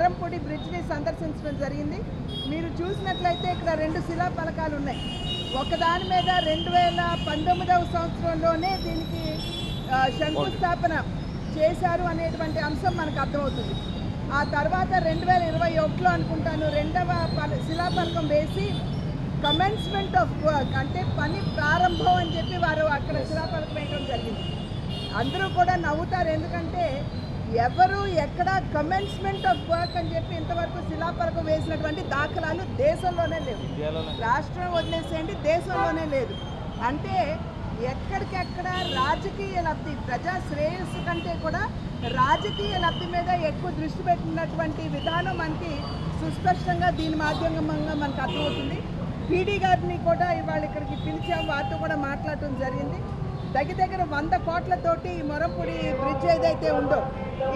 మొరంపొడి బ్రిడ్జ్ని సందర్శించడం జరిగింది. మీరు చూసినట్లయితే ఇక్కడ రెండు శిలా ఫలకాలు ఉన్నాయి. ఒకదాని మీద రెండు వేల పంతొమ్మిదవ సంవత్సరంలోనే దీనికి శంకుస్థాపన చేశారు అనేటువంటి అంశం మనకు అర్థమవుతుంది. ఆ తర్వాత రెండు వేల ఇరవై ఒకటిలో అనుకుంటాను రెండవ పల శిలాఫలకం వేసి కమెన్స్మెంట్ ఆఫ్ వర్క్ అంటే పని ప్రారంభం అని చెప్పి వారు అక్కడ శిలాఫలకం వేయడం జరిగింది. అందరూ కూడా నవ్వుతారు ఎందుకంటే ఎవరు ఎక్కడ కమెన్స్మెంట్ ఆఫ్ వర్క్ అని చెప్పి ఇంతవరకు శిలాఫలకం వేసినటువంటి దాఖలాలు దేశంలోనే లేవు. రాష్ట్రం వదిలేసేయండి దేశంలోనే లేదు. అంటే ఎక్కడికెక్కడ రాజకీయ లబ్ధి ప్రజా శ్రేయస్సు కంటే కూడా రాజకీయ లబ్ధి మీద ఎక్కువ దృష్టి పెట్టినటువంటి విధానం మనకి సుస్పష్టంగా దీని మాధ్యమంగా మనకు అర్థమవుతుంది. పీడీ గారిని కూడా ఇవాళ ఇక్కడికి పిలిచాం వారితో కూడా మాట్లాడటం జరిగింది. దగ్గర దగ్గర వంద కోట్లతోటి ఈ మొరపూడి బ్రిడ్జ్ ఏదైతే ఉందో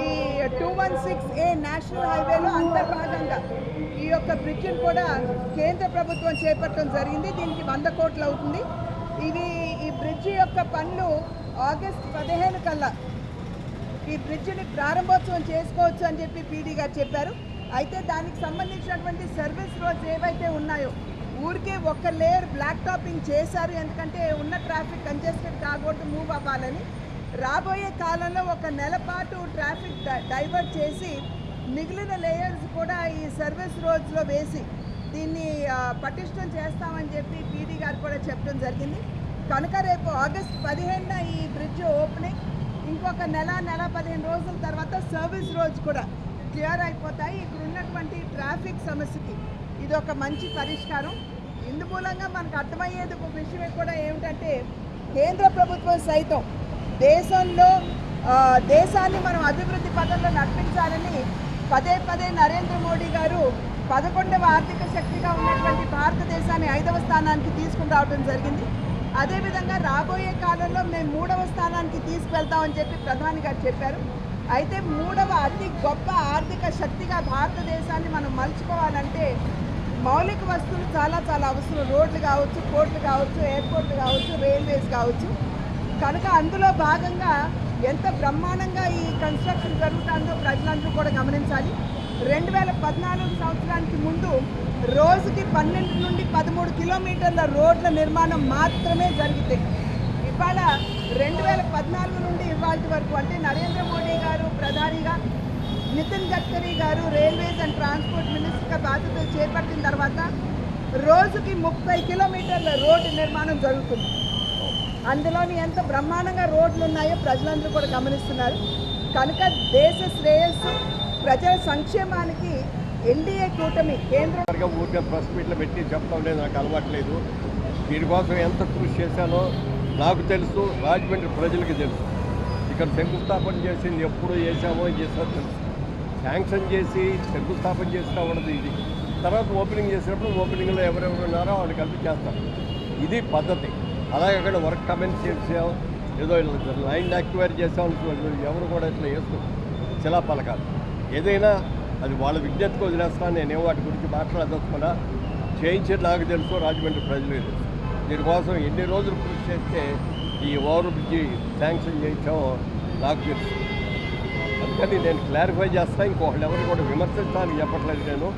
ఈ two one six A national హైవేలో అంతర్భాగంగా ఈ యొక్క బ్రిడ్జ్ని కూడా కేంద్ర ప్రభుత్వం చేపట్టడం జరిగింది. దీనికి వంద కోట్లు అవుతుంది. ఇది ఈ బ్రిడ్జ్ యొక్క పనులు ఆగస్ట్ పదిహేను కల్లా ఈ బ్రిడ్జిని ప్రారంభోత్సవం చేసుకోవచ్చు అని చెప్పి పీడీ గారు చెప్పారు. అయితే దానికి సంబంధించినటువంటి సర్వీస్ రోడ్స్ ఏవైతే ఉన్నాయో ఊరికే ఒక లేయర్ బ్లాక్ టాపింగ్ చేశారు. ఎందుకంటే ఉన్న ట్రాఫిక్ కంజెస్టెడ్ కాకూడదు మూవ్ అవ్వాలని. రాబోయే కాలంలో ఒక నెల పాటు ట్రాఫిక్ డై- డైవర్ట్ చేసి మిగిలిన లేయర్స్ కూడా ఈ సర్వీస్ రోడ్స్లో వేసి దీన్ని పటిష్టం చేస్తామని చెప్పి పీడీ గారు కూడా చెప్పడం జరిగింది. కనుక రేపు ఆగస్ట్ పదిహేనున ఈ బ్రిడ్జ్ ఓపెనింగ్. ఇంకొక నెల నెల పదిహేను రోజుల తర్వాత సర్వీస్ రోడ్స్ కూడా క్లియర్ అయిపోతాయి. ఇక్కడ ఉన్నటువంటి ట్రాఫిక్ సమస్యకి ఇది ఒక మంచి పరిష్కారం. ఇందు మూలంగా మనకు అర్థమయ్యేది ఒక విషయం కూడా ఏమిటంటే కేంద్ర ప్రభుత్వం సైతం దేశంలో దేశాన్ని మనం అభివృద్ధి పదంలో నడిపించాలని పదే పదే నరేంద్ర మోడీ గారు పదకొండవ ఆర్థిక శక్తిగా ఉన్నటువంటి భారతదేశాన్ని ఐదవ స్థానానికి తీసుకుని రావడం జరిగింది. అదేవిధంగా రాబోయే కాలంలో మేము మూడవ స్థానానికి తీసుకువెళ్తామని చెప్పి ప్రధాని గారు చెప్పారు. అయితే మూడవ అతి గొప్ప ఆర్థిక శక్తిగా భారతదేశాన్ని మనం మలుచుకోవాలంటే మౌలిక వస్తువులు చాలా చాలా అవసరం. రోడ్లు కావచ్చు పోర్ట్లు కావచ్చు ఎయిర్పోర్ట్లు కావచ్చు రైల్వేస్ కావచ్చు. కనుక అందులో భాగంగా ఎంత బ్రహ్మాండంగా ఈ కన్స్ట్రక్షన్ జరుగుతుందో ప్రజలందరూ కూడా గమనించాలి. రెండు వేల పద్నాలుగు సంవత్సరానికి ముందు రోజుకి పన్నెండు నుండి పదమూడు కిలోమీటర్ల రోడ్ల నిర్మాణం మాత్రమే జరిగితే. ఇవాళ రెండు వేల పద్నాలుగు నుండి ఇవాళ వరకు అంటే నరేంద్ర మోడీ గారు ప్రధానిగా నితిన్ గడ్కరీ గారు రైల్వేస్ అండ్ ట్రాన్స్పోర్ట్ మినిస్టర్గా బాధ్యతలు చేపట్టిన తర్వాత రోజుకి ముప్పై కిలోమీటర్ల రోడ్డు నిర్మాణం జరుగుతుంది. అందులోని ఎంత బ్రహ్మాండంగా రోడ్లు ఉన్నాయో ప్రజలందరూ కూడా గమనిస్తున్నారు. కనుక దేశ శ్రేయస్సు ప్రజల సంక్షేమానికి ఎన్డీఏ కూటమి కేంద్ర ఊరికే ప్రెస్ మీట్లు పెట్టి చెప్పడం లేదు నాకు అలవాట్లేదు దీనికోసం ఎంత కృషి చేశానో నాకు తెలుసు రాజమండ్రి ప్రజలకు తెలుసు. ఇక్కడ శంకుస్థాపన చేసింది ఎప్పుడు చేశామో చేసామో తెలుసు శాంక్షన్ చేసి శంకుస్థాపన చేస్తూ ఉండదు ఇది. తర్వాత ఓపెనింగ్ చేసినప్పుడు ఓపెనింగ్లో ఎవరెవరు ఉన్నారో వాళ్ళు కలిపి చేస్తారు ఇది పద్ధతి. అలాగే అక్కడ వర్క్ కమెంట్ చేసాం. ఏదో లైన్ యాక్టివేట్ చేసాం ఎవరు కూడా ఇట్లా చేస్తూ శిలా పలకాలు ఏదైనా అది వాళ్ళ విజ్ఞతకు వదిలేస్తాను నేనేం వాటి గురించి మాట్లాడదలుచుకున్నా చేయించేది నాకు తెలుసు రాజమండ్రి ప్రజలు తెలుసు. దీనికోసం ఎన్ని రోజులు కృషి చేస్తే ఈ ఓవర్ బ్రిడ్జి శాంక్షన్ చేయించామో నాకు తెలుసు. అందుకని నేను క్లారిఫై చేస్తాను ఇంకొకళ్ళు ఎవరు కూడా విమర్శించడానికి చెప్పట్లేదు నేను.